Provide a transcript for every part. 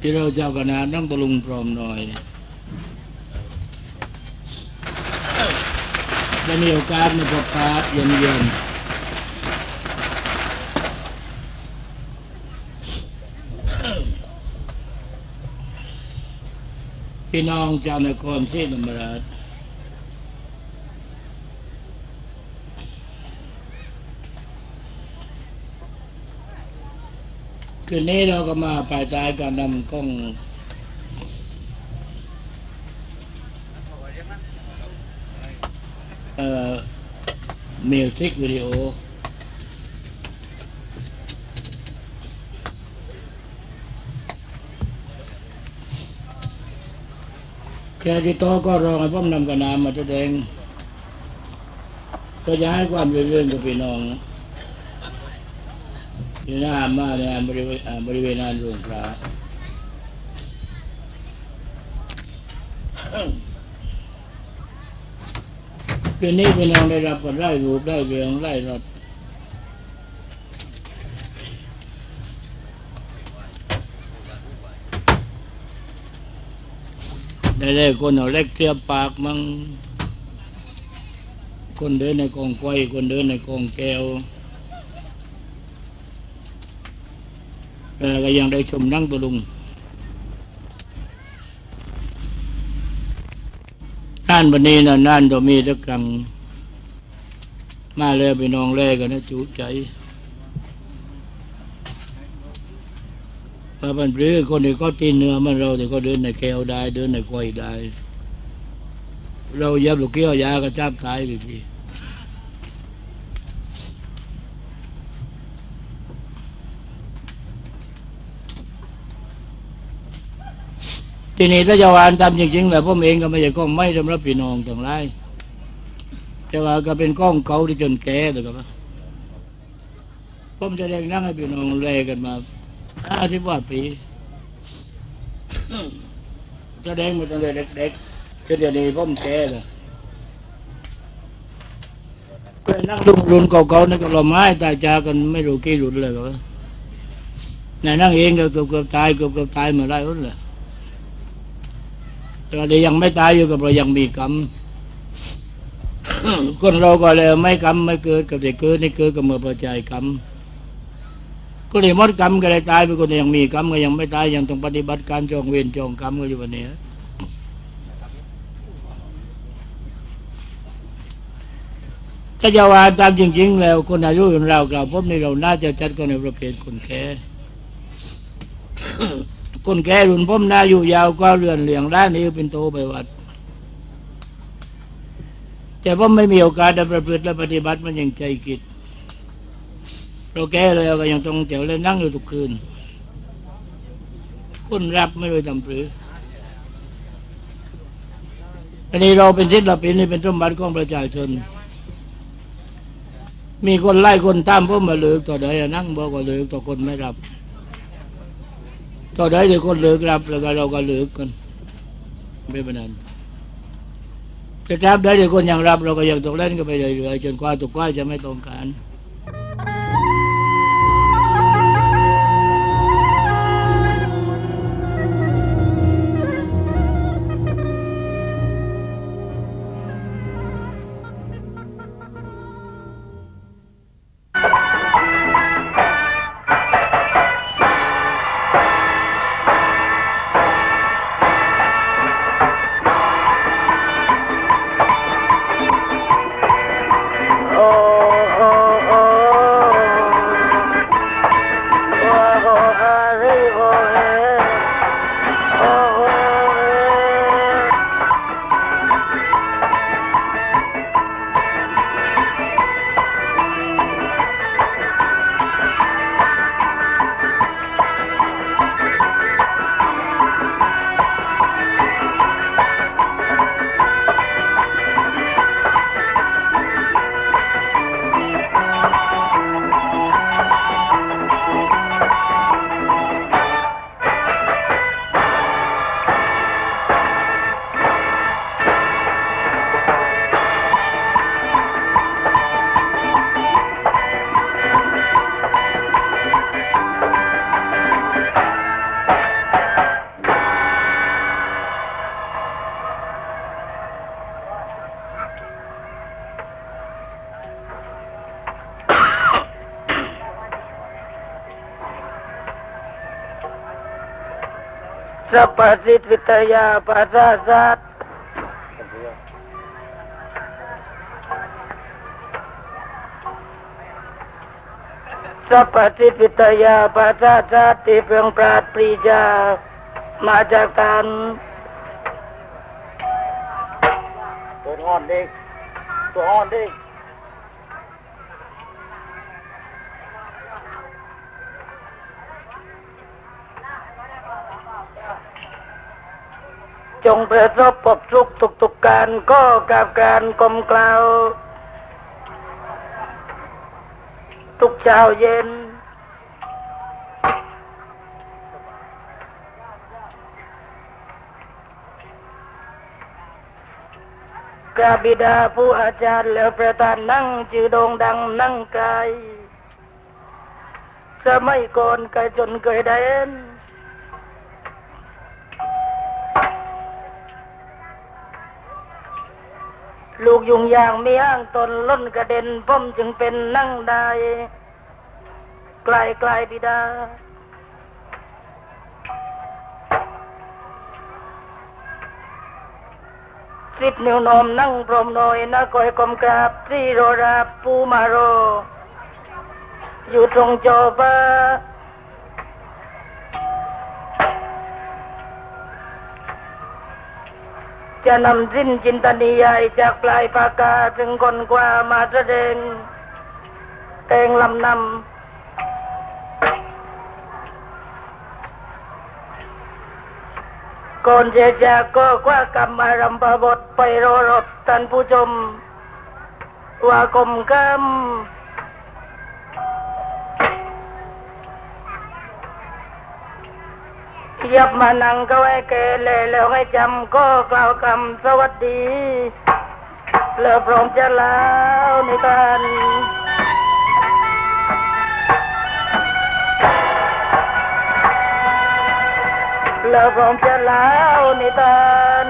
ที่เราเจ้าคณะนั่งตะลุงพร้อมหน่อยได้มีโอกาสมาพบปะเย็นเย็นพี่น้องชาวนครศรีธรรมราช คืนนี้เราก็มาภายใต้การนำกล้องเอ่อมิวสิกวิดีโอแค่ที่โตะก็รองให้ผมนำกระนามมาแสดงก็จะให้ความเรื่อนๆกับพี่น้อง ที่หน้ามาในบริเวณบริเวณลานหลวงพระคืนนี้พี่น้องได้รับกันไล่รูปไล่เรืองไล่รถได้ได้คนเอาเล็กเทียบปากมั่งคนเดินในกองไฟคนเดินในกองแก้ว แล้วก็ยังได้ชมนั่งตะลุงน่านวันนี้นะน่านตัวมีตะกัง มาเลยไปนองแรกกันนะจุใจพระบันปรือคนที่ก็ตีเนื้อมันเราแต่ก็เดินในแก้วได้ เดินในกวยได้ เราเย็บลูกเกี้ยวยาก็จับตายเลยที ทีนี้ถ้าจะวานตามจริงๆแหละผมเองก็ไม่ใช่กล้องไม่สำหรับพี่น้องทั้งหลายแต่ว่าก็เป็นกล้องเก่าที่จนแก่เลยครับผมจะเด็กนั่งให้พี่น้องแลกันมาห้าสิบกว่าปีแดงมาตั้งแต่เด็กๆจนเดี๋ยวนี้ผมแก่แล้วไปนั่งดูรุ่นเก่าๆนี่ก็ละไม้ตายจากันไม่รู้กี่รุ่นเลยครับนายนั่งเองก็เกือบเกือบๆตายเกือบเกือบๆตายมาหลายรุ่นแล้วแต่เดี๋ยวยังไม่ตายอยู่กับเรายังมีกรรมคนเราก็เลยไม่กรรมไม่เกิดกับเด็กเกิดนี่เกิดกับเมื่อประจัยกรรมก็เลยมดกรรมก็เลยตายไปคนยังมีกรรมก็ยังไม่ตายยังต้องปฏิบัติการจองเวรจองกรรมก็อยู่วันนี้ถ้าจะว่าตามจริง ๆ แล้วคนอายุของเรากล่าพบในเราน่าจะจัดกันในประเภทคนแก่ คนแก่รุ่นผมน่าอยู่ยาวกว่าเรือนเหลียงด้านนี้เป็นโตไปวัด แต่ผมไม่มีโอกาสได้ประพฤติและปฏิบัติมันยังใจกิจเราแก่แล้วก็ยังต้องเตียวเลยนั่งอยู่ทุกคืนคนรับไม่รู้ทำปรืออันนี้เราเป็นศิลปินนี่เป็นสมบัติของประชาชน มีคนไล่คนตามผมมาเลือกต่อใดอะนั่งบอกว่าเลือกต่อคนไม่รับ ก็ได้แต่คนเหลิกรับแล้วก็เราก็เหลือกันไม่เป็นนั้นแต่ถ้าได้แต่คนยังรับเราก็ยังตกเล่นกันไปเรื่อยๆจนกว่าตกว่าจะไม่ตรงกันารตัวอ่อนเด็กตัวอ่อนเด็ก จ งประสบพบสุขทุกทุกการก็กับการกลมกล่าว ทุกเช้าเย็นกราบบิดาผู้อาจารย์แล้วประธานนั่งจือโดงดังนั่งไกลสมัยก่อนเคยจนเคยได้น ลูกยุงยางมีอ้างตนล้นกระเด็นพ้มจึงเป็นนั่งได้ไกลไกลบิดา สิบนิ้วนมนั่งพรมโนยนะกอยกลมกราบที่โรราปูมาโร อยู่ตรงโจบะ จะนำสิ้นจินตนิยายจากปลายปากกาถึงคนกว่ามาแสดงแต่งลำนำก่อนจะจากก็กว่ากรรมารมพบทไปรอรบท่านผู้ชม ว่ากรมกร รมยับมานั่งก็ให้แกเลยแล้วให้จำก็กล่าวคำสวัสดีแล้วพร้อมจะแล้วนิทานแล้วพร้อมจะแล้วนิทาน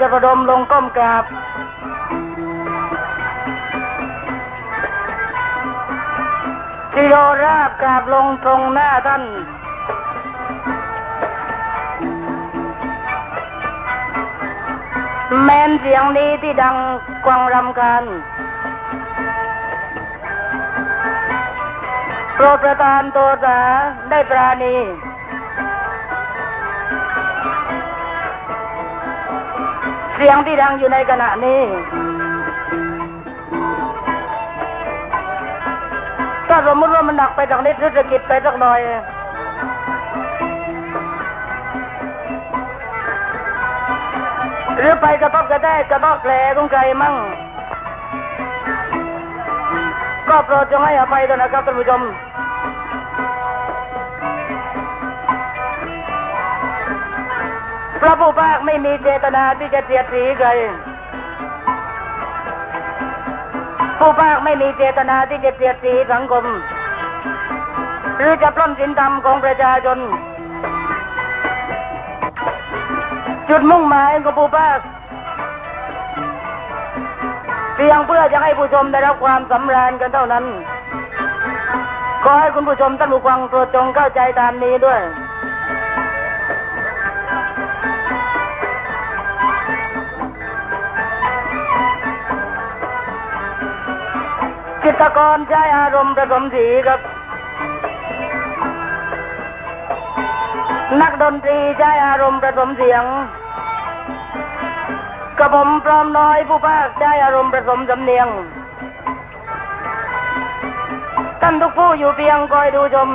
จะประดมลงก้มกราบที่โยราบกราบลงตรงหน้าท่านแม้นเสียงนี้ที่ดังกวังรำคาญโปรดประทานตัวสาได้ปราณี เสียงที่ดังอยู่ในขณะนี้ ถ้าสมมติว่ามันหนักไปทางนิดเศรษฐกิจไปสักหน่อยหรือไปกระทอกกระแทกกระบอกแผลขงไครมั่ง ก็โปรดจงให้อภัยด้วยนะครับท่านผู้ชม ผู้ภาคไม่มีเจตนาที่จะเสียดสีใครผู้ภาคไม่มีเจตนาที่จะเสียดสีสังคม หรือจะปล้นสินธรรมของประชาชน จุดมุ่งหมายของผู้ภาคเพียงเพื่อจะให้ผู้ชมได้รับความสำราญกันเท่านั้น ขอให้คุณผู้ชมท่านผู้ฟังโปรดจงเข้าใจตามนี้ด้วย จิตรกรใช้อารมณ์ผสมสีครับ นักดนตรีใช้อารมณ์ผสมเสียงกระผมพร้อมน้อยผู้ภาคใช้อารมณ์ผสมสำเนียงท่านทุกผู้อยู่เพียงคอยดูชม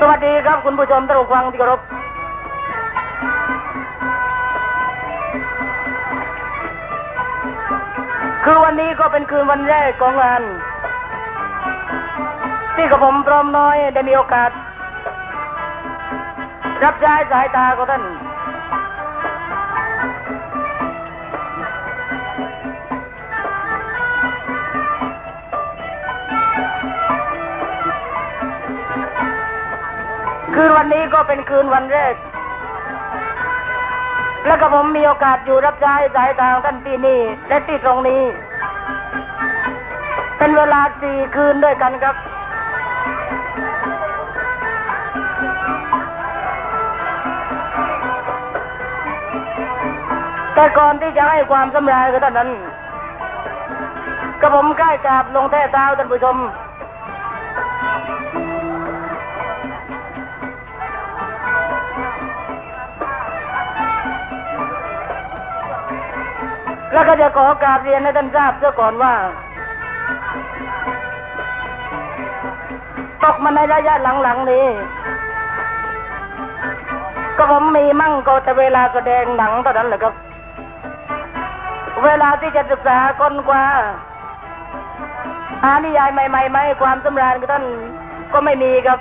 สวัสดีครับคุณผู้ชมท่านผู้ฟังที่เคารพ คือวันนี้ก็เป็นคืนวันแรกของงาน ที่กระผมพร้อมน้อยได้มีโอกาส รับใช้สายตาของท่าน คืนวันนี้ก็เป็นคืนวันแรก แล้วก็ผมมีโอกาสอยู่รับใช้สายตางท่านที่นี่และที่ตรงนี้ เป็นเวลาสี่คืนด้วยกันครับ แต่ก่อนที่จะให้ความสำราญกับท่านนั้นกระผมใกล้กราบลงแท่เท้าท่านผู้ชม แล้วก็จะขอกราบเรียนให้ท่านทราบเสียก่อนว่า ตกมาในระยะหลังๆนี้ ก็ผมมีมั่งก็แต่เวลาแสดงหนังเท่านั้นแหละครับ เวลาที่จะศึกษาค้นคว้าหานิยายใหม่ๆมาให้ความสำราญกับท่านก็ไม่มีครับ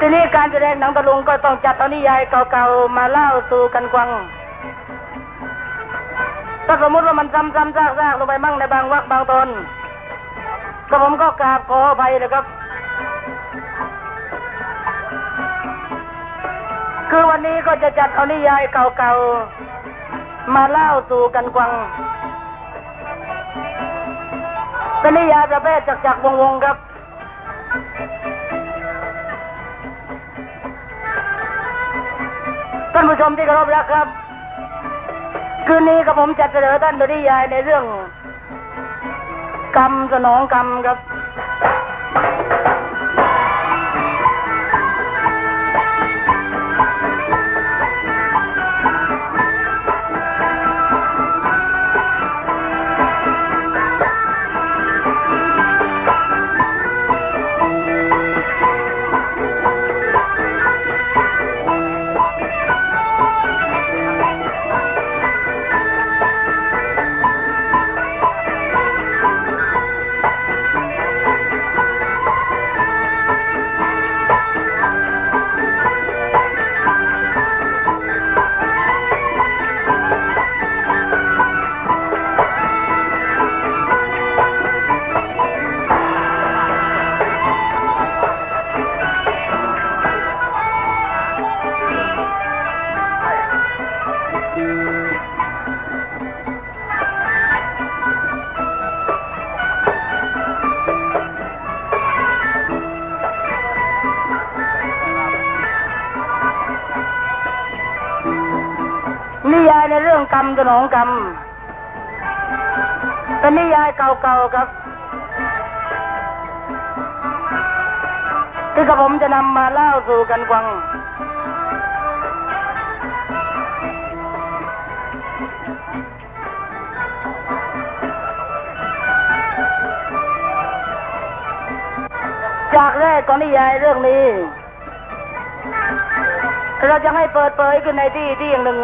ทีนี้การแสดงหนังตะลุงก็ต้องจัดเอานิยายเก่าๆมาเล่าสู่กันฟัง ถ้าสมมติว่ามันซ้ำๆซากๆลงไปมั่งในบางวรรคบางตอนก็ผมก็กราบขออภัยนะครับ คือวันนี้ก็จะจัดเอานิยายเก่าๆมาเล่าสู่กันฟังเป็นนิยายประเภทจักๆวงๆครับ ท่านผู้ชมที่เคารพรักครับ คืนนี้กับผมจะเสนอท่านบริยายในเรื่อง กรรมสนองกรรมครับ รื่องกรรมสนองกรรม เป็นนิยายเก่าๆครับ ที่กระผมจะนำมาเล่าสู่กันฟัง จากแรกของนิยายเรื่องนี้ เราจะให้เปิดเผยขึ้นในที่ที่อย่างหนึ่ง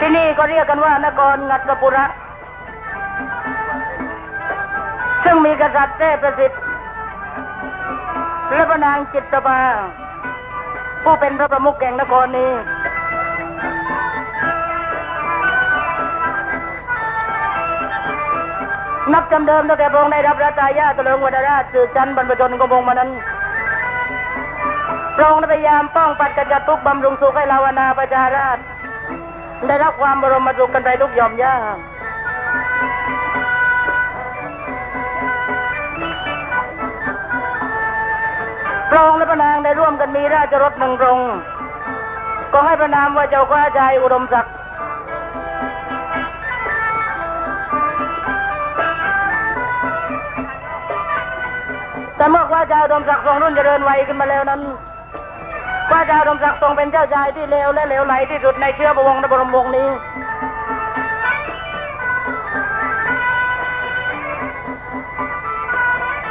ที่นี่ก็เรียกกันว่านครงัตปุระ ซึ่งมีกษัตริย์เทพประสิทธิ์และพระนางจิตตภาผู้เป็นพระประมุขแห่งนครนี้ นับจำเดิมตั้งแต่พระองค์ได้รับรัตายาตะเลงวัดราชสืบชั้นบรรพชนของพระองค์มานั้นพระองค์ได้พยายามป้องปัดกัญจทุกบำรุงสุขให้ลาวนาประชาราช ได้รับความบรมสุขกันไปทุกยอมย่าพระองค์และพระนางได้ร่วมกันมีราชรถหนึ่งรง ก็ให้พระนามว่าเจ้าข้าชายอุดมศักดิ์แต่เมื่อว่าเจ้าดมศักดิ์ทรงรุ่นเจริญวัยขึ้นมาแล้วนั้น ว่าเจ้าดมศักดิ์ทรงเป็นเจ้าชายที่เลวและเลวไหลที่สุดในเชื้อพระวงศ์ในบรมวงศ์นี้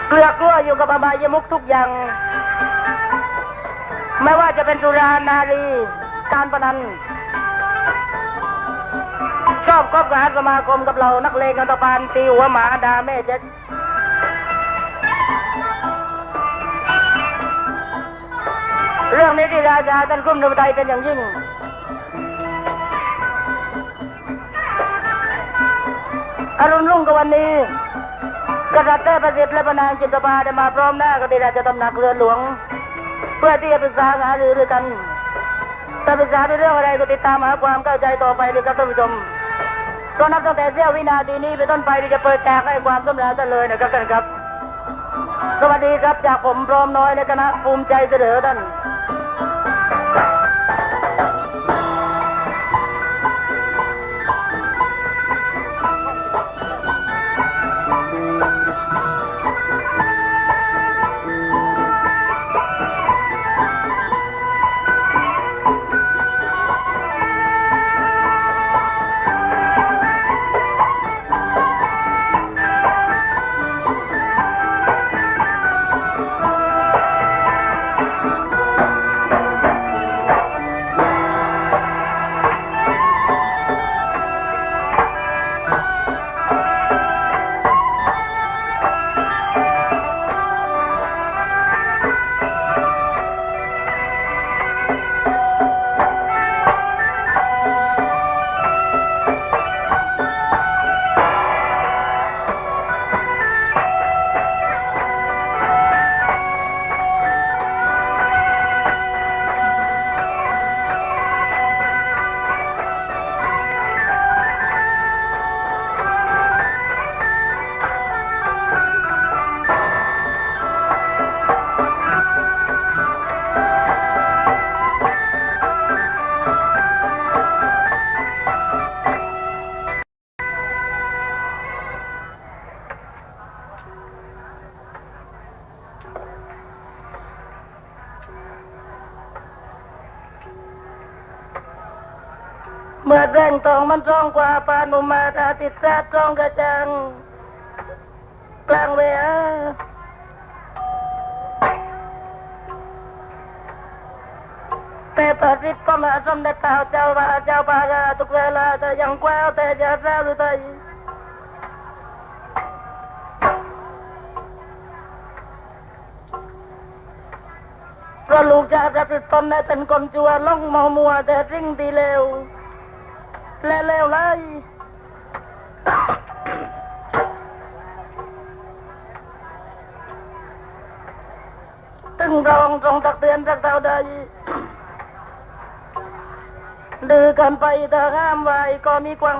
เกลือกลัวอยู่กับอบายมุกทุกอย่าง ไม่ว่าจะเป็นสุรานารีการพนันชอบคบกับสมาคมกับเรานักเลงอันตพานตีหัวหมาดาแม่เจ็ด เรื่องนี้ที่ราชาท่านคุ้มในใจเป็นอย่างยิ่งอรุณรุ่งกับวันนี้กษัตริย์เทพประสิทธิ์และพนางจิตตภาได้มาพร้อมหน้ากับที่ราชตำหนักเรือนหลวง เพื่อที่จะปรึกษาหารือด้วยกันถ้าปรึกษาในเรื่องอะไรก็ติดตามหาความเข้าใจต่อไปเลยครับท่านผู้ชมก็นับตั้งแต่เสี้ยววินาทีนี้เป็นต้นไปที่จะเปิดแจกให้ความสำเราญกันเลยนะครับท่านครับ สวัสดีครับจากผมพร้อมน้อยในคณะภูมิใจเสนอท่าน แรงทองมันร้องกว่าปานุมาตาติดแซดร้องกระจัง กลางเวลาแต่ประสิทธิ์ก็มาสมเด็จเต่าเจ้าว่าเจ้าปาราทุกเวลาแต่ยังแกวแต่จะแซวหรือไทยเราลูกชายประสิทธิ์ตนได้เป็นคนจัวล่องเมามัวแต่สิ่งที่เลว และเลวไรตึงรองตรงตักเตือนตักเตาใดดื้อกันไปแต่ห้ามไว้ก็มีกวัง